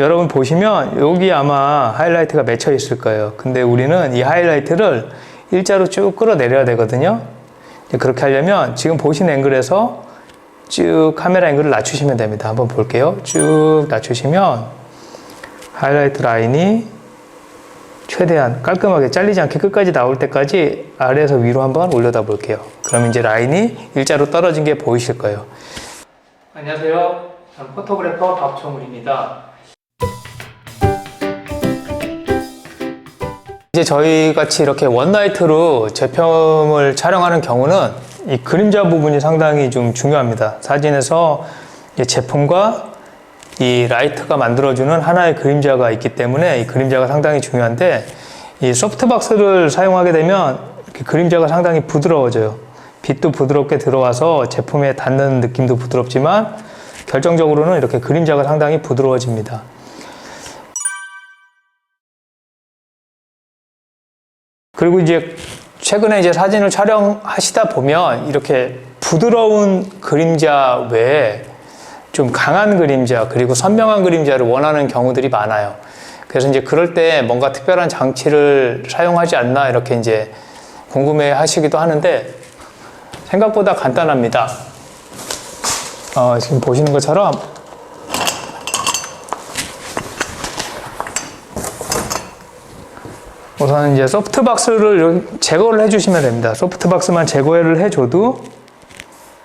여러분 보시면 여기 아마 하이라이트가 맺혀 있을 거예요. 근데 우리는 이 하이라이트를 일자로 쭉 끌어내려야 되거든요. 그렇게 하려면 지금 보신 앵글에서 쭉 카메라 앵글을 낮추시면 됩니다. 한번 볼게요. 쭉 낮추시면 하이라이트 라인이 최대한 깔끔하게 잘리지 않게 끝까지 나올 때까지 아래에서 위로 한번 올려다 볼게요. 그럼 이제 라인이 일자로 떨어진 게 보이실 거예요. 안녕하세요. 저는 포토그래퍼 박종울입니다. 이제 저희 같이 이렇게 원나이트로 제품을 촬영하는 경우는 이 그림자 부분이 상당히 좀 중요합니다. 사진에서 이 제품과 이 라이트가 만들어주는 하나의 그림자가 있기 때문에 이 그림자가 상당히 중요한데 이 소프트박스를 사용하게 되면 그림자가 상당히 부드러워져요. 빛도 부드럽게 들어와서 제품에 닿는 느낌도 부드럽지만 결정적으로는 이렇게 그림자가 상당히 부드러워집니다. 그리고 이제 최근에 이제 사진을 촬영하시다 보면 이렇게 부드러운 그림자 외에 좀 강한 그림자 그리고 선명한 그림자를 원하는 경우들이 많아요. 그래서 이제 그럴 때 뭔가 특별한 장치를 사용하지 않나 이렇게 이제 궁금해 하시기도 하는데 생각보다 간단합니다. 어, 지금 보시는 것처럼 우선 이제 소프트박스를 제거를 해주시면 됩니다. 소프트박스만 제거를 해줘도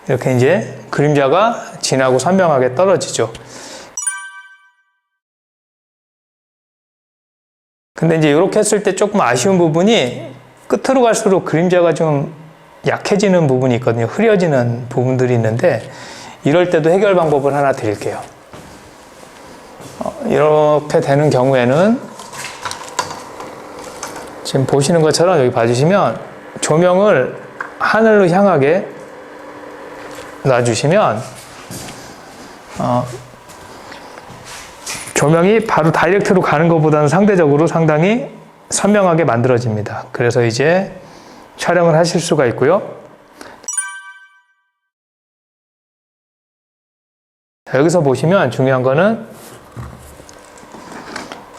이렇게 이제 그림자가 진하고 선명하게 떨어지죠. 근데 이제 이렇게 했을 때 조금 아쉬운 부분이 끝으로 갈수록 그림자가 좀 약해지는 부분이 있거든요. 흐려지는 부분들이 있는데 이럴 때도 해결 방법을 하나 드릴게요. 어, 이렇게 되는 경우에는 지금 보시는 것처럼 여기 봐주시면 조명을 하늘로 향하게 놔주시면 어, 조명이 바로 다이렉트로 가는 것보다는 상대적으로 상당히 선명하게 만들어집니다. 그래서 이제 촬영을 하실 수가 있고요. 자, 여기서 보시면 중요한 거는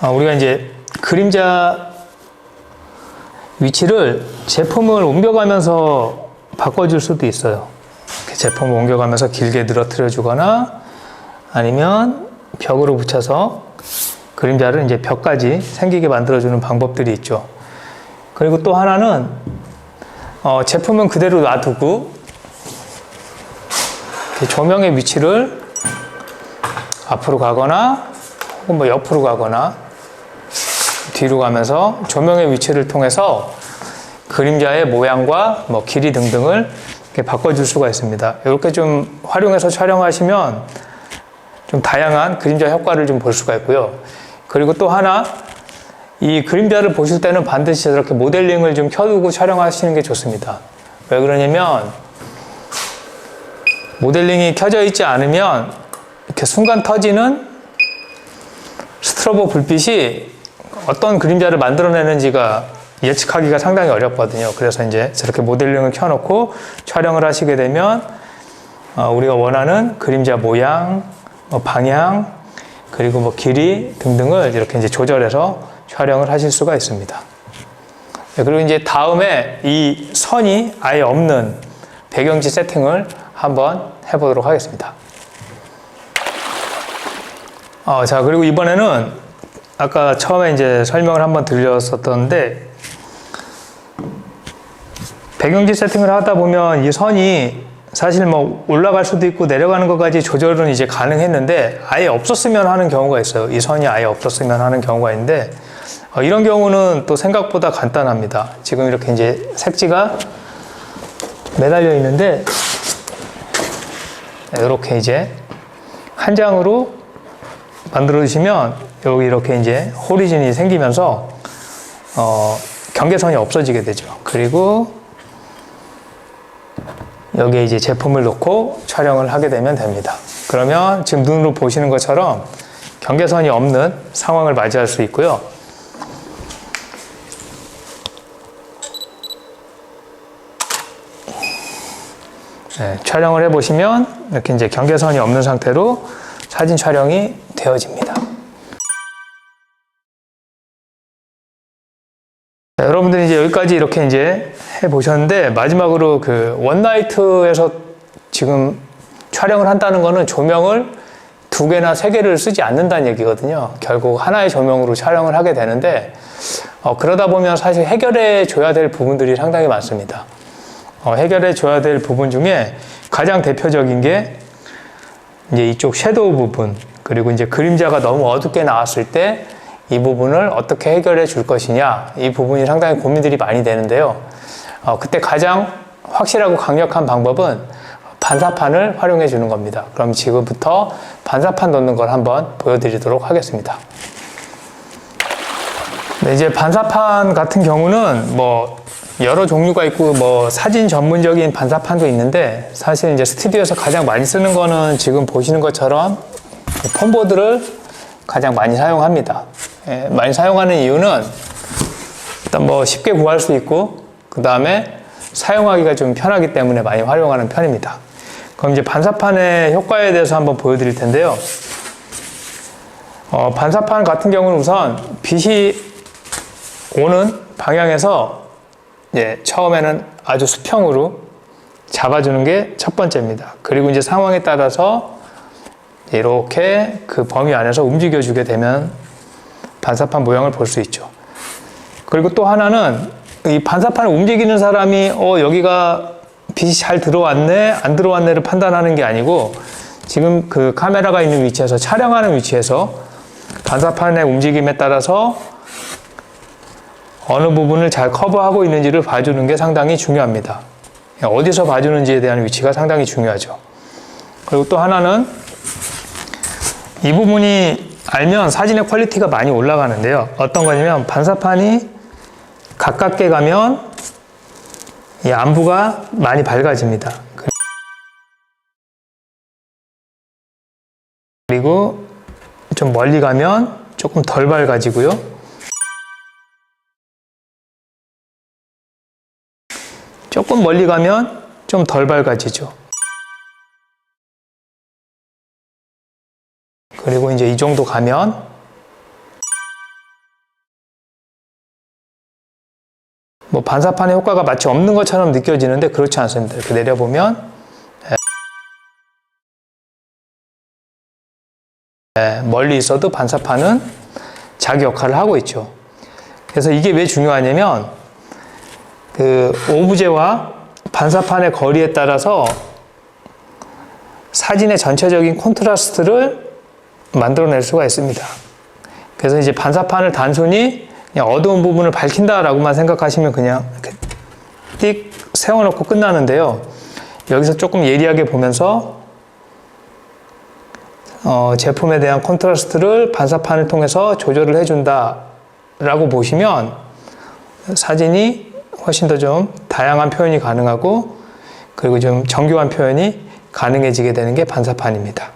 어, 우리가 이제 그림자 위치를 제품을 옮겨가면서 바꿔줄 수도 있어요. 이렇게 제품을 옮겨가면서 길게 늘어뜨려 주거나 아니면 벽으로 붙여서 그림자를 이제 벽까지 생기게 만들어주는 방법들이 있죠. 그리고 또 하나는 어, 제품은 그대로 놔두고 조명의 위치를 앞으로 가거나 혹은 뭐 옆으로 가거나 뒤로 가면서 조명의 위치를 통해서 그림자의 모양과 뭐 길이 등등을 이렇게 바꿔줄 수가 있습니다. 이렇게 좀 활용해서 촬영하시면 좀 다양한 그림자 효과를 좀 볼 수가 있고요. 그리고 또 하나 이 그림자를 보실 때는 반드시 이렇게 모델링을 좀 켜두고 촬영하시는 게 좋습니다. 왜 그러냐면 모델링이 켜져 있지 않으면 이렇게 순간 터지는 스트로보 불빛이 어떤 그림자를 만들어내는지가 예측하기가 상당히 어렵거든요. 그래서 이제 저렇게 모델링을 켜놓고 촬영을 하시게 되면 어, 우리가 원하는 그림자 모양, 뭐 방향, 그리고 뭐 길이 등등을 이렇게 이제 조절해서 촬영을 하실 수가 있습니다. 네, 그리고 이제 다음에 이 선이 아예 없는 배경지 세팅을 한번 해보도록 하겠습니다. 어, 자, 그리고 이번에는 아까 처음에 이제 설명을 한번 드렸었던데 배경지 세팅을 하다 보면 이 선이 사실 뭐 올라갈 수도 있고 내려가는 것까지 조절은 이제 가능했는데 아예 없었으면 하는 경우가 있어요. 이 선이 아예 없었으면 하는 경우가 있는데 어, 이런 경우는 또 생각보다 간단합니다. 지금 이렇게 이제 색지가 매달려 있는데 이렇게 이제 한 장으로 만들어 주시면 여기 이렇게 이제 호리진이 생기면서 어, 경계선이 없어지게 되죠. 그리고 여기에 이제 제품을 놓고 촬영을 하게 되면 됩니다. 그러면 지금 눈으로 보시는 것처럼 경계선이 없는 상황을 맞이할 수 있고요. 네, 촬영을 해보시면 이렇게 이제 경계선이 없는 상태로 사진 촬영이 되어집니다. 자, 여러분들이 이제 여기까지 이렇게 이제 해 보셨는데 마지막으로 그 원나이트에서 지금 촬영을 한다는 거는 조명을 두 개나 세 개를 쓰지 않는다는 얘기거든요. 결국 하나의 조명으로 촬영을 하게 되는데 어, 그러다 보면 사실 해결해 줘야 될 부분들이 상당히 많습니다. 어, 해결해 줘야 될 부분 중에 가장 대표적인 게 이제 이쪽 섀도우 부분 그리고 이제 그림자가 너무 어둡게 나왔을 때 이 부분을 어떻게 해결해 줄 것이냐 이 부분이 상당히 고민들이 많이 되는데요. 어, 그때 가장 확실하고 강력한 방법은 반사판을 활용해 주는 겁니다. 그럼 지금부터 반사판 넣는 걸 한번 보여드리도록 하겠습니다. 네, 이제 반사판 같은 경우는 뭐 여러 종류가 있고 뭐 사진 전문적인 반사판도 있는데 사실 이제 스튜디오에서 가장 많이 쓰는 거는 지금 보시는 것처럼 폰보드를 가장 많이 사용합니다. 예, 많이 사용하는 이유는 일단 뭐 쉽게 구할 수 있고 그 다음에 사용하기가 좀 편하기 때문에 많이 활용하는 편입니다. 그럼 이제 반사판의 효과에 대해서 한번 보여드릴 텐데요. 어, 반사판 같은 경우는 우선 빛이 오는 방향에서 예, 처음에는 아주 수평으로 잡아주는 게 첫 번째입니다. 그리고 이제 상황에 따라서 이렇게 그 범위 안에서 움직여주게 되면 반사판 모양을 볼 수 있죠. 그리고 또 하나는 이 반사판을 움직이는 사람이 어 여기가 빛이 잘 들어왔네 안 들어왔네를 판단하는 게 아니고 지금 그 카메라가 있는 위치에서 촬영하는 위치에서 반사판의 움직임에 따라서 어느 부분을 잘 커버하고 있는지를 봐주는 게 상당히 중요합니다. 어디서 봐주는지에 대한 위치가 상당히 중요하죠. 그리고 또 하나는 이 부분이 알면 사진의 퀄리티가 많이 올라가는데요. 어떤 거냐면 반사판이 가깝게 가면 이 안부가 많이 밝아집니다. 그리고 좀 멀리 가면 조금 덜 밝아지고요. 조금 멀리 가면 좀 덜 밝아지죠. 그리고 이제 이 정도 가면 뭐 반사판의 효과가 마치 없는 것처럼 느껴지는데 그렇지 않습니다. 이렇게 내려보면 예, 멀리 있어도 반사판은 자기 역할을 하고 있죠. 그래서 이게 왜 중요하냐면 그 오브제와 반사판의 거리에 따라서 사진의 전체적인 콘트라스트를 만들어낼 수가 있습니다. 그래서 이제 반사판을 단순히 그냥 어두운 부분을 밝힌다라고만 생각하시면 그냥 이렇게 띡 세워놓고 끝나는데요. 여기서 조금 예리하게 보면서 어, 제품에 대한 콘트라스트를 반사판을 통해서 조절을 해준다라고 보시면 사진이 훨씬 더 좀 다양한 표현이 가능하고 그리고 좀 정교한 표현이 가능해지게 되는 게 반사판입니다.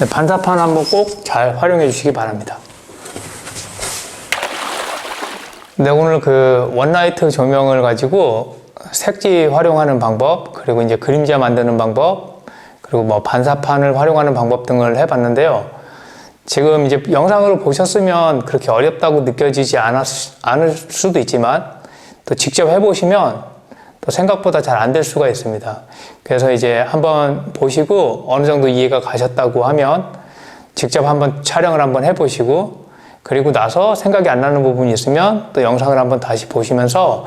네, 반사판 한번 꼭 잘 활용해 주시기 바랍니다. 네, 오늘 그 원라이트 조명을 가지고 색지 활용하는 방법, 그리고 이제 그림자 만드는 방법, 그리고 뭐 반사판을 활용하는 방법 등을 해봤는데요. 지금 이제 영상으로 보셨으면 그렇게 어렵다고 느껴지지 않았, 않을 수도 있지만 또 직접 해보시면 또 생각보다 잘 안 될 수가 있습니다. 그래서 이제 한번 보시고 어느 정도 이해가 가셨다고 하면 직접 한번 촬영을 한번 해보시고 그리고 나서 생각이 안 나는 부분이 있으면 또 영상을 한번 다시 보시면서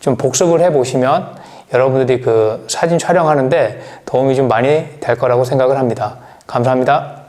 좀 복습을 해보시면 여러분들이 그 사진 촬영하는데 도움이 좀 많이 될 거라고 생각을 합니다. 감사합니다.